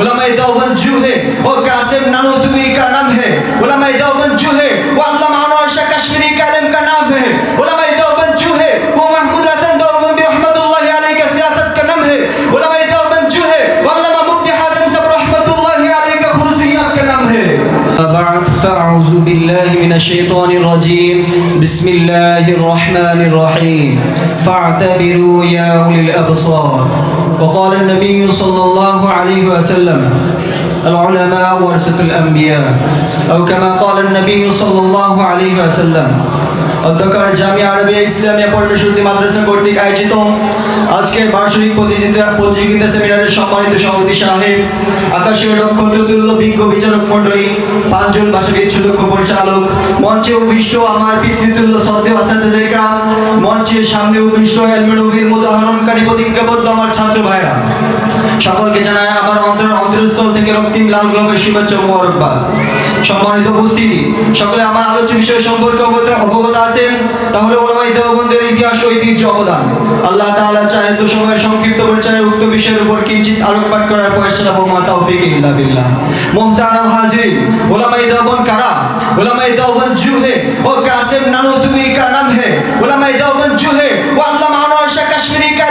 उलमा देवबंद जो है वो कासिम नानोतवी का नाम है उलमा देवबंद जो है वो अल्लामा بالله من الشيطان الرجيم. بسم الله الرحمن الرحيم. فاعتبروا يا أولي الأبصار. وقال النبي صلى الله عليه وسلم العلماء ورثة الأنبياء. أو كما قال النبي صلى الله عليه وسلم অধ্যক্ষর জামিয়া আরবিয়া ইসলামিয়া পরিবেশী মাদ্রাসা কর্তৃক আয়োজিত আজকের বার্ষিক প্রতিযোগিতা প্রতিযোগিতা সেমিনারের সম্মানিত সভাপতি সাহেব, আকাশীয় নক্ষত্র তুল্য বিজ্ঞ বিচারক মণ্ডলী, পাঁচজন ভাষাবিদ সুদক্ষ পরিচালক, মঞ্চে উপবিষ্ট আমার পিতৃতুল্য সদ্য আসাদাম মঞ্চের সামনে উপবিষ্ট হেলমেট উদাহরণকারী প্রতিজ্ঞাবদ্ধ আমার ছাত্র ভাইরা। সকলকে জানায় আমার জন্য অন্তরস্থল থেকে রক্তিম লাল গ্লোবের শুভেচ্ছা মোবারকবাদ। সম্মানিত উপস্থিতি, সকলে আমার আলোচ্য বিষয় সম্পর্কে অবগত অবগত আছেন? তাহলে ওলামাই দেওবন্দের ইতিহাস ঐতিহ্য অবদান। আল্লাহ তাআলা চায় তো সময়ের সংক্ষিপ্ত পরিচয়ে, উক্ত বিষয়ের উপর কিঞ্চিত আলোকপাত করার প্রয়াস লাভ মা তাওফিক ইল্লা বিল্লাহ। মুহতারাম হাজির ওলামাই দেওবন্দ কারা? ওলামাই দেওবন্দ জু হে ও কাসেম নানো তুমি কা নাম হে? ওলামাই দেওবন্দ জু হে ও আল্লামা আনোয়ার শাহ কাশ্মীরি কা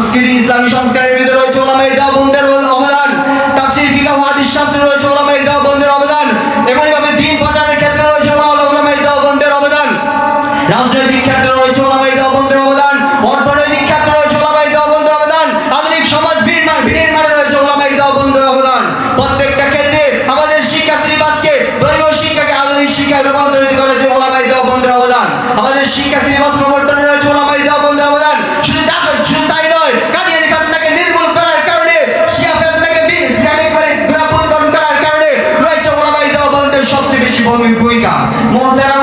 সংস্কৃতি, ইসলামী সংস্কারের ভিতরে রয়েছে ওলামাই দেওবন্দের অবদান। তাফসির ফিকা হাদিস শাস্ত্রে রয়েছে ওলামাই দেওবন্দের অবদান। এমনইভাবে দিন প্রচারের ক্ষেত্রে রয়েছে ওলামাই দেওবন্দের অবদান। রাজনৈতিক ক্ষেত্রে মোহতারাম